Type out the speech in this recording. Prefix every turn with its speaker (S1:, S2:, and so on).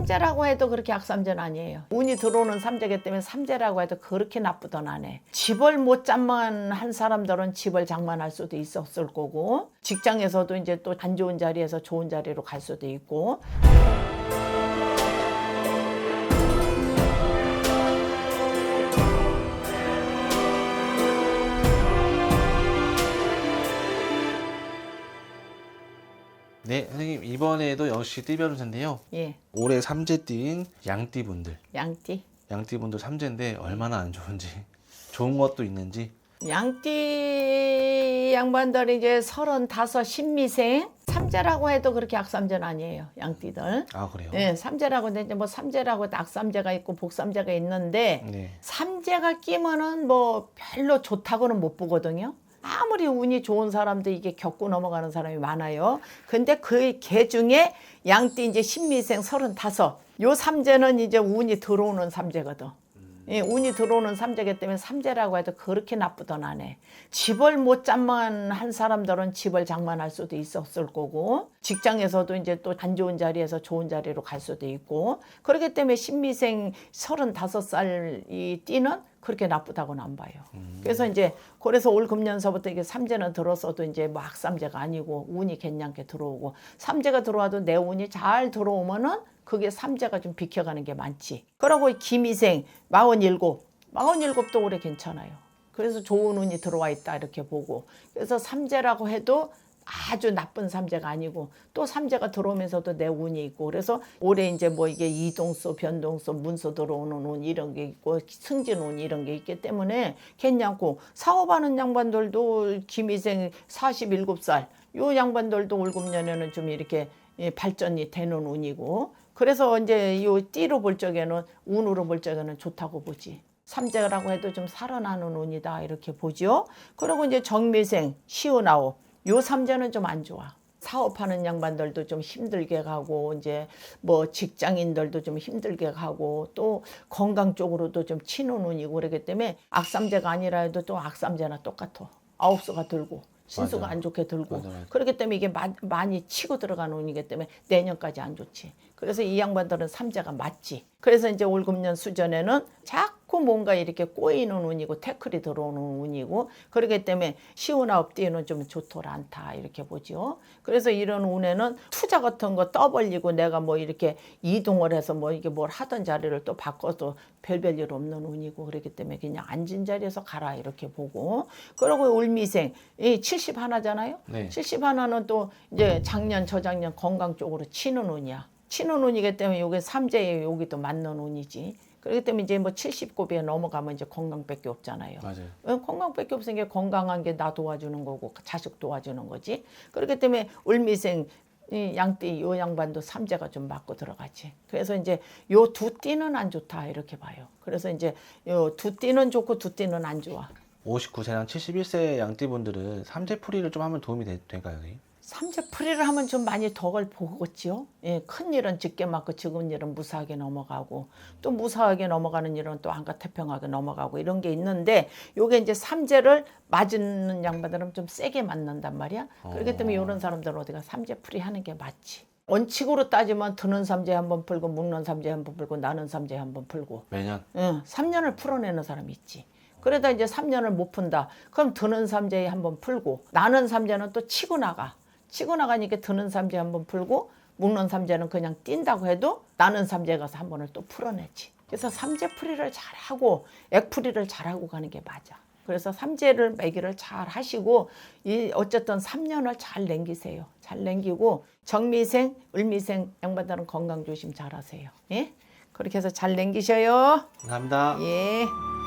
S1: 삼재라고 해도 그렇게 악삼재는 아니에요. 운이 들어오는 삼재기 때문에 삼재라고 해도 그렇게 나쁘던 안 해. 집을 못 장만한 사람들은 집을 장만할 수도 있었을 거고 직장에서도 이제 또 안 좋은 자리에서 좋은 자리로 갈 수도 있고
S2: 네, 선생님 이번에도 역시 띠별운세인데요.
S1: 예
S2: 올해 삼재 띠인 양띠분들,
S1: 양띠
S2: 양띠분들 삼재인데 얼마나 안 좋은지, 좋은 것도 있는지.
S1: 양띠 양반들이 이제 서른다섯 신미생 삼재라고 해도 그렇게 악삼재는 아니에요 양띠들.
S2: 아 그래요?
S1: 네, 삼재라고 근데 뭐 삼재라고 낙삼재가 있고 복삼재가 있는데
S2: 네.
S1: 삼재가 끼면은 뭐 별로 좋다고는 못 보거든요. 아무리 운이 좋은 사람도 이게 겪고 넘어가는 사람이 많아요. 근데 그 개 중에 양띠 이제 신미생 서른다섯 요 삼재는 이제 운이 들어오는 삼재거든. 예, 운이 들어오는 삼재기 때문에 삼재라고 해도 그렇게 나쁘던 안 해. 집을 못 장만한 사람들은 집을 장만할 수도 있었을 거고 직장에서도 이제 또 안 좋은 자리에서 좋은 자리로 갈 수도 있고 그렇기 때문에 신미생 35살 이 띠는 그렇게 나쁘다고는 안 봐요. 그래서 이제 그래서 올 금년서부터 이게 삼재는 들었어도 이제 뭐 악삼재가 아니고 운이 괜찮게 들어오고 삼재가 들어와도 내 운이 잘 들어오면은 그게 삼재가 좀 비켜가는 게 많지. 그러고 김희생 마흔일곱, 마흔일곱도 올해 괜찮아요. 그래서 좋은 운이 들어와 있다 이렇게 보고 그래서 삼재라고 해도 아주 나쁜 삼재가 아니고 또 삼재가 들어오면서도 내 운이 있고 그래서 올해 이제 뭐 이게 이동수 변동수 문수 들어오는 운 이런 게 있고 승진 운 이런 게 있기 때문에 괜찮고 사업하는 양반들도 김희생 47살 요 양반들도 올 금년에는 좀 이렇게 예, 발전이 되는 운이고 그래서 이제 요 띠로 볼 적에는 운으로 볼 적에는 좋다고 보지. 삼재라고 해도 좀 살아나는 운이다 이렇게 보죠. 그리고 이제 정미생, 시운아홉 요 삼재는 좀 안 좋아. 사업하는 양반들도 좀 힘들게 가고 이제 뭐 직장인들도 좀 힘들게 가고 또 건강 쪽으로도 좀 치는 운이고 그러기 때문에 악삼재가 아니라 해도 또 악삼재나 똑같아. 아홉 수가 들고 신수가
S2: 맞아.
S1: 안 좋게 들고
S2: 맞아, 맞아.
S1: 그렇기 때문에 이게 마- 많이 치고 들어가는 운이기 때문에 내년까지 안 좋지. 그래서 이 양반들은 삼재가 맞지. 그래서 이제 올 금년 수전에는 자 꾸 뭔가 이렇게 꼬이는 운이고 태클이 들어오는 운이고 그렇기 때문에 시운아홉 띠는 좀 좋더라 않다 이렇게 보죠. 그래서 이런 운에는 투자 같은 거 떠벌리고 내가 뭐 이렇게 이동을 해서 뭐 이게 뭘 하던 자리를 또 바꿔도 별별 일 없는 운이고 그렇기 때문에 그냥 앉은 자리에서 가라 이렇게 보고 그리고 울미생 이 70 하나잖아요.
S2: 네.
S1: 70 하나는 또 이제 작년 저작년 건강 쪽으로 치는 운이야. 치는 운이기 때문에 요게 삼재에 여기도 맞는 운이지. 그렇기 때문에 이제 뭐 70고비에 넘어가면 이제 건강밖에 없잖아요.
S2: 맞아요.
S1: 어, 건강밖에 없으니까 건강한 게 나 도와주는 거고 자식 도와주는 거지. 그렇기 때문에 울미생 이 양띠 요 양반도 삼재가 좀 맞고 들어가지. 그래서 이제 요 두 띠는 안 좋다 이렇게 봐요. 그래서 이제 요 두 띠는 좋고 두 띠는 안 좋아.
S2: 59세랑 71세 양띠분들은 삼재풀이를 좀 하면 도움이 되, 될까요? 선생님?
S1: 삼재풀이를 하면 좀 많이 덕을 보겠지요. 예, 큰 일은 짙게 맞고 적은 일은 무사하게 넘어가고 또 무사하게 넘어가는 일은 또 안가 태평하게 넘어가고 이런 게 있는데 요게 이제 삼재를 맞는 양반들은 좀 세게 맞는단 말이야. 그렇기 때문에 이런 사람들은 어디가 삼재풀이 하는 게 맞지. 원칙으로 따지면 드는 삼재 한 번 풀고 묵는 삼재 한 번 풀고 나는 삼재 한 번 풀고
S2: 매년.
S1: 응, 3년을 풀어내는 사람이 있지. 그러다 이제 3년을 못 푼다. 그럼 드는 삼재에 한 번 풀고 나는 삼재는 또 치고 나가. 치고 나가니까 드는 삼재 한번 풀고 묵는 삼재는 그냥 뛴다고 해도 나는 삼재 가서 한 번을 또 풀어내지. 그래서 삼재 풀이를 잘하고 액풀이를 잘하고 가는 게 맞아. 그래서 삼재를 매기를 잘 하시고 이 어쨌든 3년을 잘 남기세요. 잘 남기고 정미생, 을미생 양반들은 건강 조심 잘 하세요. 예? 그렇게 해서 잘 남기셔요.
S2: 감사합니다.
S1: 예.